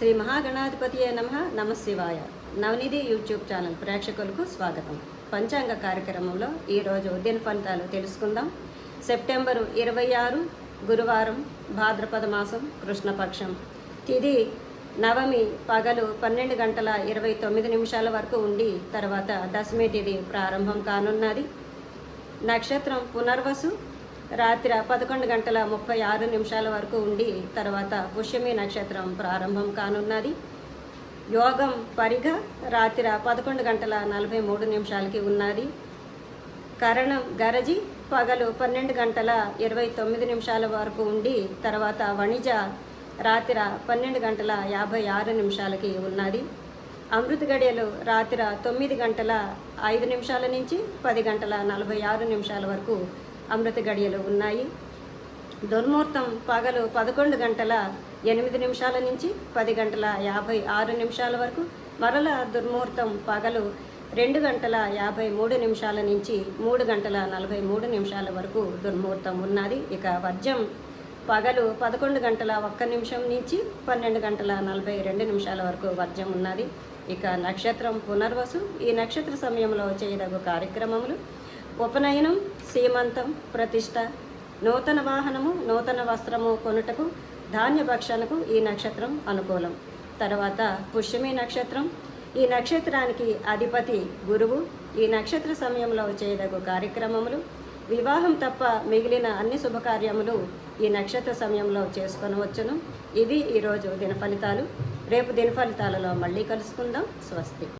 శ్రీ మహాగణాధిపతియే నమ. నమశివాయ. నవనిధి YouTube channel ప్రేక్షకులకు స్వాగతం. పంచాంగ కార్యక్రమంలో ఈరోజు దిన ఫలితాలు తెలుసుకుందాం. సెప్టెంబరు ఇరవై ఆరు గురువారం భాద్రపద మాసం కృష్ణపక్షం. తిది నవమి పగలు పన్నెండు గంటల ఇరవై తొమ్మిది నిమిషాల వరకు ఉండి తర్వాత దశమి తిది ప్రారంభం కానున్నది. నక్షత్రం పునర్వసు రాత్రి పదకొండు గంటల ముప్పై ఆరు నిమిషాల వరకు ఉండి తర్వాత పుష్యమి నక్షత్రం ప్రారంభం కానున్నది. యోగం పరిగ రాత్రి పదకొండు గంటల నలభై మూడు నిమిషాలకి ఉన్నది. కరణం గరజి పగలు పన్నెండు గంటల ఇరవై తొమ్మిది నిమిషాల వరకు ఉండి తర్వాత వణిజ రాత్రి పన్నెండు గంటల యాభై ఆరు నిమిషాలకి ఉన్నది. అమృత గడియలు రాత్రి తొమ్మిది గంటల ఐదు నిమిషాల నుంచి పది గంటల నలభై ఆరు నిమిషాల వరకు అమృత గడియలు ఉన్నాయి. దుర్ముహూర్తం పగలు పదకొండు గంటల ఎనిమిది నిమిషాల నుంచి పది గంటల యాభై ఆరు నిమిషాల వరకు మరల దుర్ముహూర్తం పగలు రెండు గంటల యాభై మూడు నిమిషాల నుంచి మూడు గంటల నలభై మూడు నిమిషాల వరకు దుర్ముహూర్తం ఉన్నది. ఇక వర్జం పగలు పదకొండు గంటల ఒక్క నిమిషం నుంచి పన్నెండు గంటల నలభై రెండు నిమిషాల వరకు వర్జం ఉన్నది. ఇక నక్షత్రం పునర్వసు. ఈ నక్షత్ర సమయంలో చేయదగు కార్యక్రమములు ఉపనయనం సీమంతం ప్రతిష్ట నూతన వాహనము నూతన వస్త్రము కొనుటకు ధాన్య భక్షణకు ఈ నక్షత్రం అనుకూలం. తర్వాత పుష్యమి నక్షత్రం. ఈ నక్షత్రానికి అధిపతి గురువు. ఈ నక్షత్ర సమయంలో చేయదగు కార్యక్రమములు. వివాహం తప్ప మిగిలిన అన్ని శుభకార్యములు ఈ నక్షత్ర సమయంలో చేసుకొనవచ్చును. ఇవి ఈరోజు దిన ఫలితాలు రేపు దిన ఫలితాలలో మళ్ళీ కలుసుకుందాం. స్వస్తి.